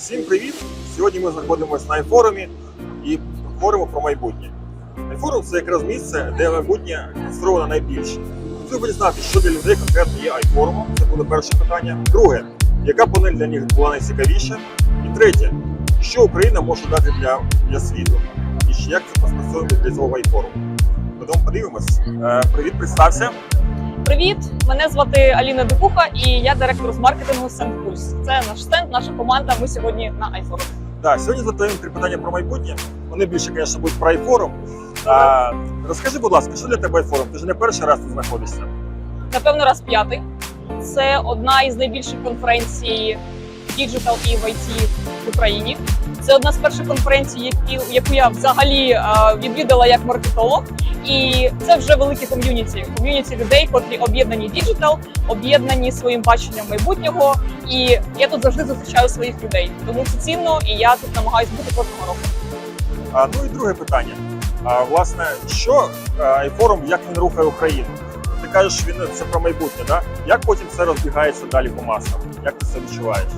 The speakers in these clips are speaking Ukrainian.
Всім привіт! Сьогодні ми знаходимося на iForum і говоримо про майбутнє. iForum – це якраз місце, де майбутнє конструовано найбільше. Хотів би дізнати, що для людей конкретно є iForum. Це буде перше питання. Друге, яка панель для них була найцікавіша? І третє, що Україна може дати для, для світу? І як це поспрацьовує для цього iForum? Потім подивимось. Е, привіт, представся. Привіт, мене звати Аліна Дикуха і я директор з маркетингу Сендпульс. Це наш стенд, наша команда. Ми сьогодні на iPhone. Да, сьогодні задаємо три питання про майбутнє. Вони більше, звісно, будуть про iForum. А, розкажи, будь ласка, що для тебе iForum? Ти ж не перший раз тут знаходишся. Напевно, раз п'ятий. Це одна із найбільших конференцій Digital і в IT в Україні. Це одна з перших конференцій, які, яку я взагалі е, відвідала як маркетолог. І це вже велике ком'юніті. Ком'юніті людей, котрі об'єднані діджитал, об'єднані своїм баченням майбутнього. І я тут завжди зустрічаю своїх людей. Тому це цінно, і я тут намагаюся бути кожного року. А, ну і друге питання. А, власне, що а, iForum, як він рухає Україну? Ти кажеш, він це про майбутнє, да? Як потім це розбігається далі по масам? Як ти це відчуваєш?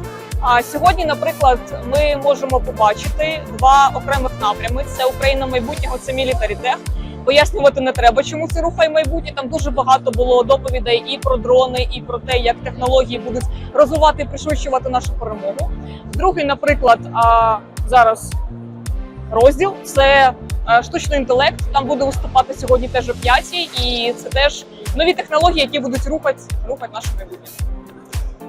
А сьогодні, наприклад, ми можемо побачити два окремих напрями: це Україна майбутнього, це Military. Пояснювати не треба, чому це рухає майбутнє. Там дуже багато було доповідей і про дрони, і про те, як технології будуть розвивати і пришвидшувати нашу перемогу. Другий, наприклад, а зараз розділ це е, штучний інтелект. Там буде виступати сьогодні теж о п'ятій, і це теж нові технології, які будуть рухати, рухати наше майбутнє.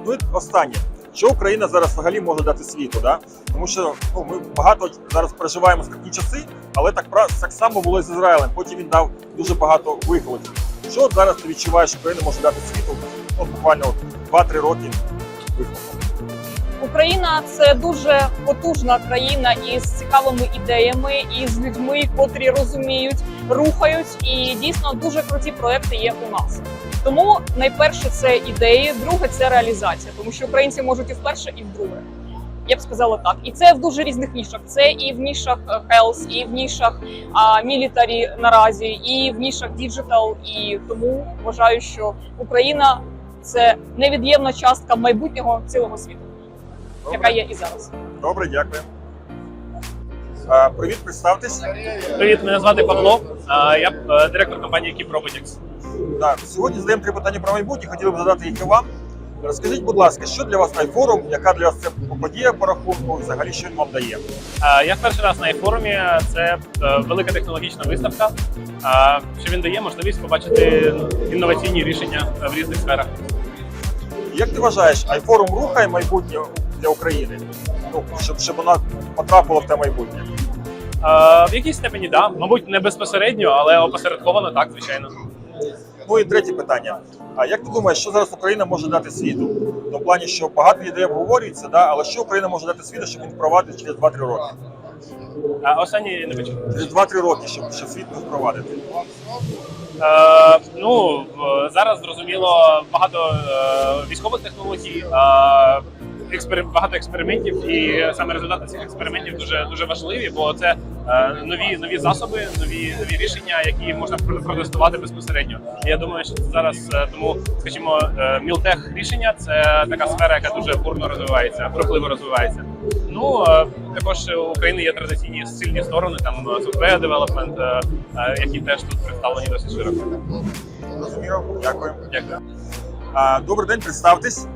Ну і останнє. Що Україна зараз взагалі може дати світу? Да? Тому що ну, ми багато зараз переживаємо складні часи, але так, так само було і з Ізраїлем. Потім він дав дуже багато викликів. Що зараз ти відчуваєш, що Україна може дати світу? От буквально от 2-3 роки викликів. Україна це дуже потужна країна із цікавими ідеями, і з людьми, котрі розуміють, рухають, і дійсно дуже круті проекти є у нас. Тому найперше це ідеї, друге це реалізація, тому що українці можуть і вперше, і вдруге. Я б сказала так, і це в дуже різних нішах. Це і в нішах е, health, і в нішах military наразі, і в нішах digital. І тому вважаю, що Україна це невід'ємна частка майбутнього цілого світу яка є і зараз. Добре, дякую. А, привіт, представтесь. Привіт, мене звати Павло. А, Я е, директор компанії Robotics. Так, сьогодні задаємо три питання про майбутнє. Хотіли б задати їх і вам. Розкажіть, будь ласка, що для вас iForum, яка для вас це подія по рахунку, взагалі що він вам дає? Я в перший раз на iForum. Це е, велика технологічна виставка. Що він дає можливість побачити інноваційні рішення в різних сферах. Як ти вважаєш, iForum рухає майбутнє для України? Ну, щоб, щоб вона потрапила в те майбутнє? В якійсь степені да, мабуть, не безпосередньо, але опосередковано так, звичайно. Ну і третє питання. А як ти думаєш, що зараз Україна може дати світу? Ну, в плані, що багато ідей обговорюється, да? але що Україна може дати світу, щоб він впровадив через 2-3 роки? А Останнє не почув. Через 2-3 роки, щоб, щоб світ не впровадити. Е, ну зараз зрозуміло багато е, військових технологій, е, експер, багато експериментів, і саме результати цих експериментів дуже дуже важливі, бо це е, нові нові засоби, нові нові рішення, які можна про- протестувати безпосередньо. І я думаю, що зараз е, тому, скажімо, е, мілтех рішення це така сфера, яка дуже бурно розвивається, бурхливо розвивається. Ну також у України є традиційні сильні сторони, там software development, е, е, які теж тут представлені досить широко. Розуміло? Дякую. Дякую. Добрий день, представтесь.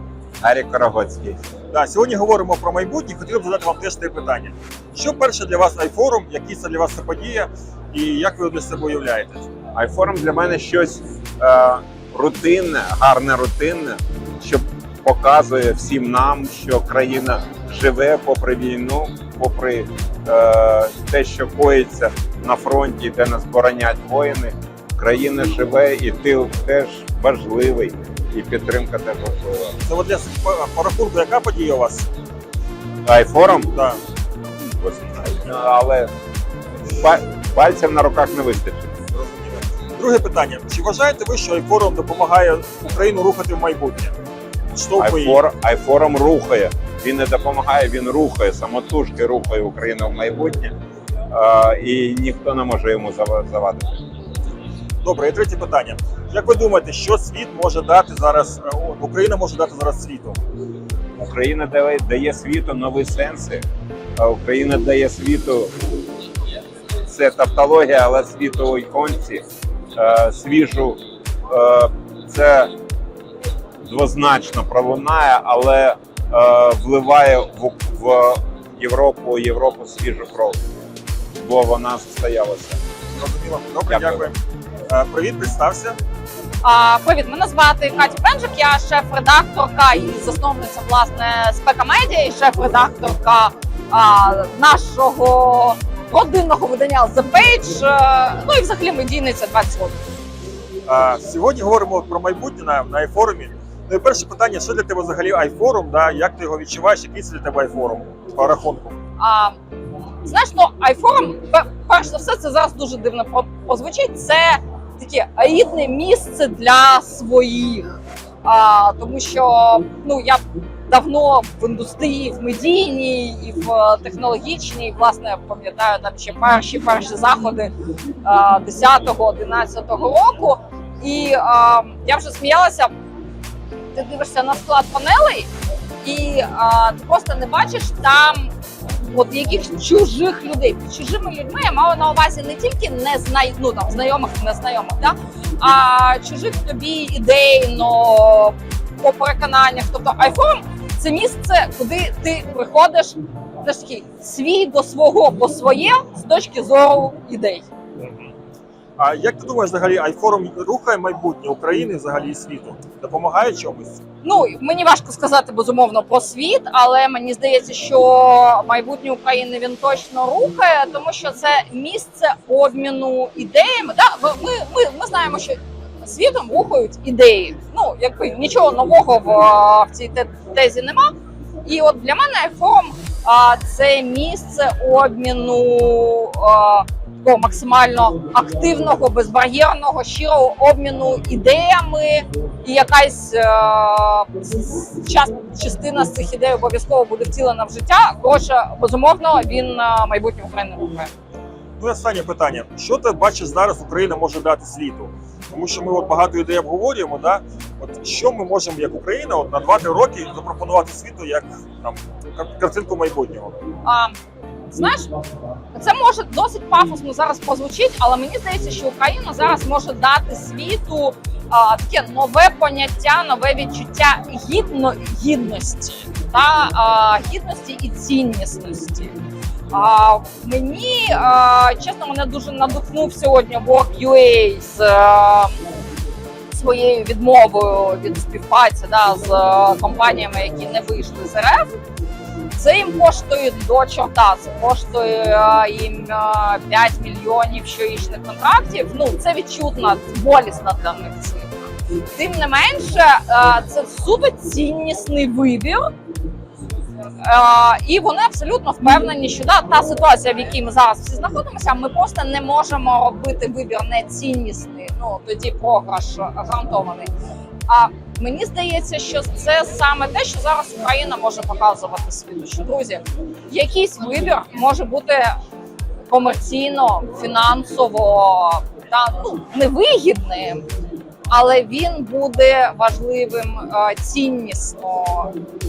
Арік Корогоцький. Да, сьогодні говоримо про майбутнє. Хотів би задати вам теж три питання. Що перше для вас iForum, який це для вас це подія, і як ви для себе уявляєте? Айфорум для мене щось е, рутинне, гарне рутинне, що показує всім нам, що країна живе попри війну, попри е, те, що коїться на фронті, де нас боронять воїни. Країна живе, і тил теж важливий, і підтримка теж важлива. Це от для по, рахунку, яка подія у вас? Айфорум, Да. але па- пальців на руках не вистачить. Друге питання: чи вважаєте ви, що iForum допомагає Україну рухати в майбутнє? Штовхує? Айфор, рухає. Він не допомагає, він рухає, самотужки рухає Україну в майбутнє. І ніхто не може йому зава- завадити. Добре, і третє питання. Як ви думаєте, що світ може дати зараз, е, Україна може дати зараз світу? Україна дає, дає світу нові сенси. А Україна дає світу це тавтологія, але світу у іконці, е, свіжу. Е, це двозначно пролунає, але вливає в, Європу, Європу свіжу кров, бо вона застоялася. Добре, Дякую. дякую. Е, Привіт, представся. А, привіт, мене звати Катя Пенжик, я шеф-редакторка і засновниця власне спека медіа і шеф-редакторка а, нашого родинного видання The Page, е, ну і взагалі медійниця 20 років. Е, Сьогодні говоримо про майбутнє на, на iForum. Ну і перше питання: що для тебе взагалі iForum? Да? Як ти його відчуваєш? Який це для тебе iForum по рахунку? А, знаєш, ну пер- перш за все, це зараз дуже дивно позвучить. Це таке рідне місце для своїх. А, тому що ну я давно в індустрії, в медійній і в технологічній, власне, пам'ятаю там ще перші перші заходи е, 10-11 року. І е, я вже сміялася. Ти дивишся на склад панелей, і а, ти просто не бачиш там от яких чужих людей. Під чужими людьми я мала на увазі не тільки не знай... ну, там, знайомих, незнайомих, да? а чужих тобі ідейно по переконаннях. Тобто iPhone – це місце, куди ти приходиш такий свій до свого по своє з точки зору ідей. А як ти думаєш, взагалі iForum рухає майбутнє України взагалі і світу? Допомагає чомусь? Ну мені важко сказати безумовно про світ, але мені здається, що майбутнє України він точно рухає, тому що це місце обміну ідеями. Да, ми, ми, ми знаємо, що світом рухають ідеї. Ну якби нічого нового в, в цій тезі нема. І от для мене iForum а, це місце обміну. А, такого максимально активного, безбар'єрного, щирого обміну ідеями, і якась е, час, частина з цих ідей обов'язково буде втілена в життя. Коротше, безумовно, він е, майбутнє України рухає. Ну і останнє питання: що ти бачиш зараз Україна може дати світу? Тому що ми от багато ідей обговорюємо. Да? От що ми можемо як Україна от на 2-3 роки запропонувати світу як там картинку майбутнього? А, знаєш, це може досить пафосно зараз прозвучить, але мені здається, що Україна зараз може дати світу а, таке нове поняття, нове відчуття гідно, гідності та а, гідності і ціннісності. А, мені а, чесно, мене дуже надихнув сьогодні Work.ua з а, своєю відмовою від співпраці да, з компаніями, які не вийшли з РФ. Це їм коштує до чорта. Це коштує е, їм е, 5 мільйонів щорічних контрактів. Ну це відчутна, болісна для них цифра. Тим не менше, е, це супер ціннісний вибір. Е, І вони абсолютно впевнені, що да, та ситуація, в якій ми зараз всі знаходимося, ми просто не можемо робити вибір не ціннісний. Ну тоді програш гарантований. А мені здається, що це саме те, що зараз Україна може показувати світу. Що друзі, якийсь вибір може бути комерційно, фінансово та ну невигідним, але він буде важливим е, ціннісно.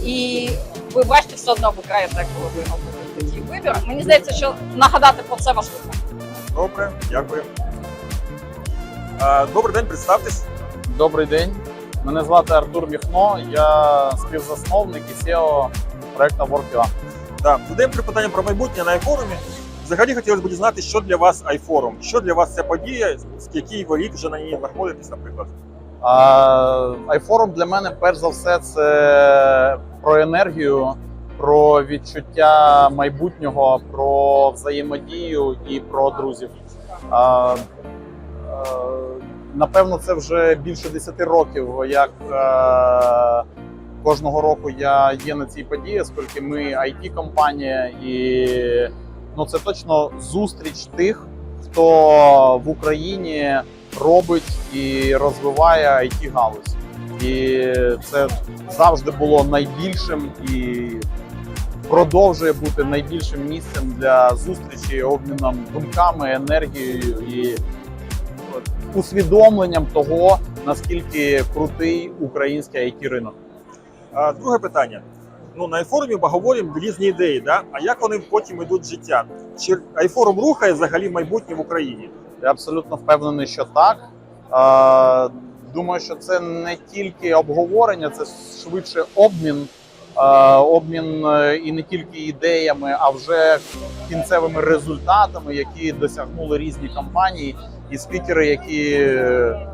І ви бачите, все одно виграєте, коли ви робите такий вибір. Мені здається, що нагадати про це важливо. Добре, дякую. Е, Добрий день, представтесь. Добрий день. Мене звати Артур Міхно. Я співзасновник і SEO проекту WorkUA. Да, задаємо три питання про майбутнє на iForum. Взагалі хотілося б дізнатися, що для вас iForum, що для вас ця подія, з який ви рік вже на ній знаходитесь, наприклад. А, iForum для мене перш за все це про енергію, про відчуття майбутнього, про взаємодію і про друзів. Напевно, це вже більше 10 років, як е, кожного року я є на цій події, оскільки ми it компанія і ну це точно зустріч тих, хто в Україні робить і розвиває it галузь. І це завжди було найбільшим і продовжує бути найбільшим місцем для зустрічі, обміном думками, енергією і усвідомленням того, наскільки крутий український it ринок. А, Друге питання. ну на айфорумі обговорюємо різні ідеї, да? а як вони потім йдуть в життя? Чи айфорум рухає взагалі майбутнє в Україні? Я абсолютно впевнений, що так. Е, Думаю, що це не тільки обговорення, це швидше обмін. Е, Обмін е, і не тільки ідеями, а вже кінцевими результатами, які досягнули різні компанії, і спікери, які е,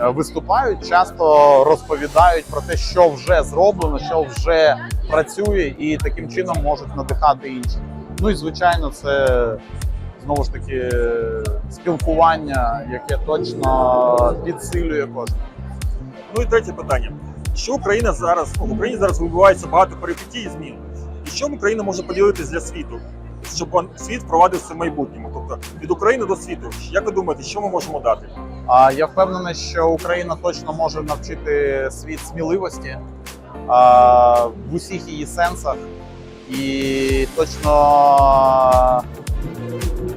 виступають, часто розповідають про те, що вже зроблено, що вже працює, і таким чином можуть надихати інших. Ну і звичайно, це знову ж таки спілкування, яке точно підсилює кожного. Ну і третє питання: що Україна зараз в Україні зараз відбувається багато перипетій і змін? І що Україна може поділитись для світу, щоб світ впровадився в майбутньому? Тобто від України до світу, як ви думаєте, що ми можемо дати? А я впевнений, що Україна точно може навчити світ сміливості а, в усіх її сенсах, і точно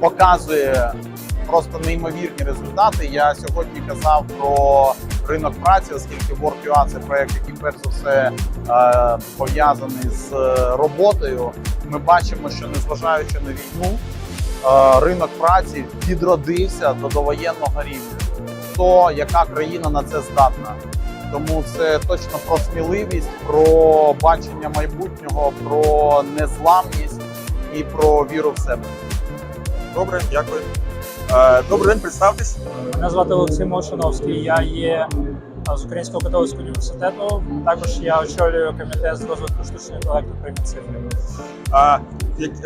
показує просто неймовірні результати. Я сьогодні казав про ринок праці, оскільки WorkUA – це проект, який перш за все е, пов'язаний з роботою. Ми бачимо, що незважаючи на війну, е, ринок праці відродився до довоєнного рівня. Хто яка країна на це здатна? Тому це точно про сміливість, про бачення майбутнього, про незламність і про віру в себе. Добре, дякую. Е, Добрий день, представтесь. Мене звати Олексій Молчановський. Я є з Українського католицького університету. Також я очолюю комітет з розвитку штучного інтелекту при. А,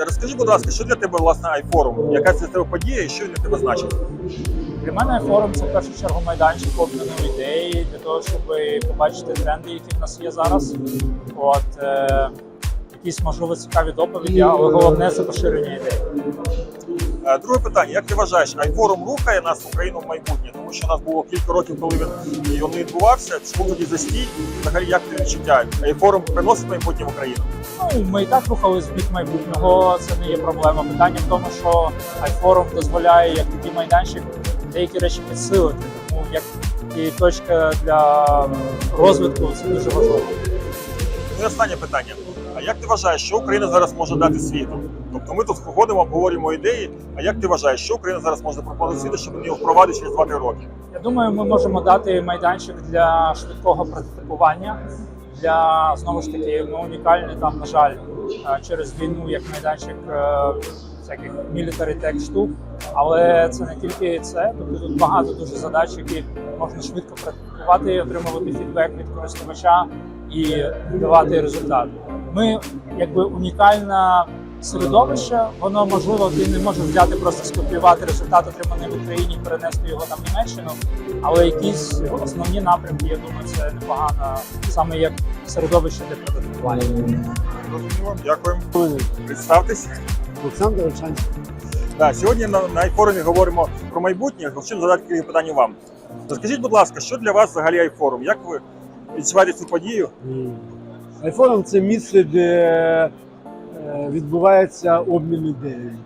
розкажи, будь ласка, що для тебе власне айфорум? Яка це тебе подія і що він для тебе значить? Для мене форум це в першу чергу майданчик обміну ідей для того, щоб побачити тренди, які в нас є зараз. От е, якісь можливо цікаві доповіді, але головне це поширення ідей. Е, Друге питання: як ти вважаєш, айфорум рухає нас в Україну в майбутнє? Тому що у нас було кілька років, коли він він не відбувався. Чому тоді застій? Взагалі, як ти відчуття? Айфорум приносить майбутнє в Україну? Ну, ми і так рухались в бік майбутнього, це не є проблема. Питання в тому, що iForum дозволяє як такий майданчик деякі речі підсилити. Тому як і точка для розвитку це дуже важливо. Ну і останнє питання. А як ти вважаєш, що Україна зараз може дати світу? Тобто ми тут ходимо, обговорюємо ідеї. А як ти вважаєш, що Україна зараз може запропонувати світу, щоб він його впровадити через 2-3 роки? Я думаю, ми можемо дати майданчик для швидкого прототипування. Для знову ж таки, ми унікальні там, на жаль, е, через війну як майданчик е, всяких military штук. Але це не тільки це. Тобто тут багато дуже задач, які можна швидко прототипувати, отримувати фідбек від користувача і давати результат. Ми якби унікальна середовище, воно можливо, ти не можеш взяти просто скопіювати результат, отриманий в Україні, перенести його там в Німеччину. Але якісь основні напрямки, я думаю, це непогано саме як середовище для прототипування. Зрозуміло, дякую. Представтесь. Олександр. Да, сьогодні на, на айфорумі говоримо про майбутнє. Хочу задати кілька питань вам. Розкажіть, будь ласка, що для вас взагалі айфорум? Як ви відчуваєте цю подію? Айфорум це місце, де е, відбувається обмін ідеями.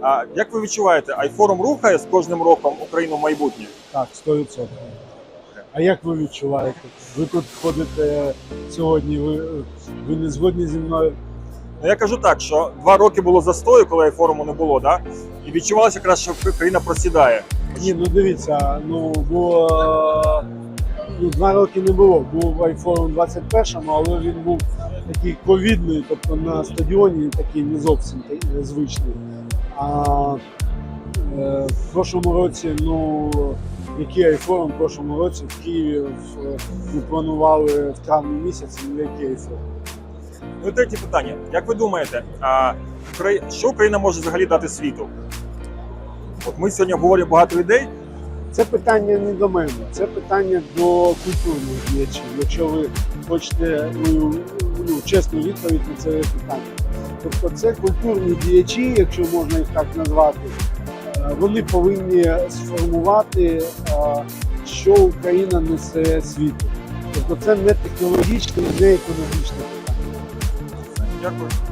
А як ви відчуваєте, айфорум рухає з кожним роком Україну в майбутнє? Так, 100%. А як ви відчуваєте? Ви тут ходите сьогодні, ви, ви не згодні зі мною? Ну я кажу так, що два роки було застою, коли айфоруму не було, да? і відчувалося якраз, що країна просідає. Ні, ну дивіться, ну бо ну, два роки не було. Був айфорум 21-му, але він був такий ковідний, тобто на стадіоні такий не зовсім звичний. А е, в прошлому році, ну який айфорум в прошлому році в Києві в, ми планували в травні місяці, ну який айфорум. Ну третє питання. Як ви думаєте, а, що Україна може взагалі дати світу? От ми сьогодні обговорюємо багато ідей. Це питання не до мене, це питання до культурних діячів. Якщо ви хочете ну, ну, чесну відповідь на це питання. Тобто це культурні діячі, якщо можна їх так назвати, е, вони повинні сформувати, е, що Україна несе світу. Тобто це не технологічне, не економічне питання. Дякую.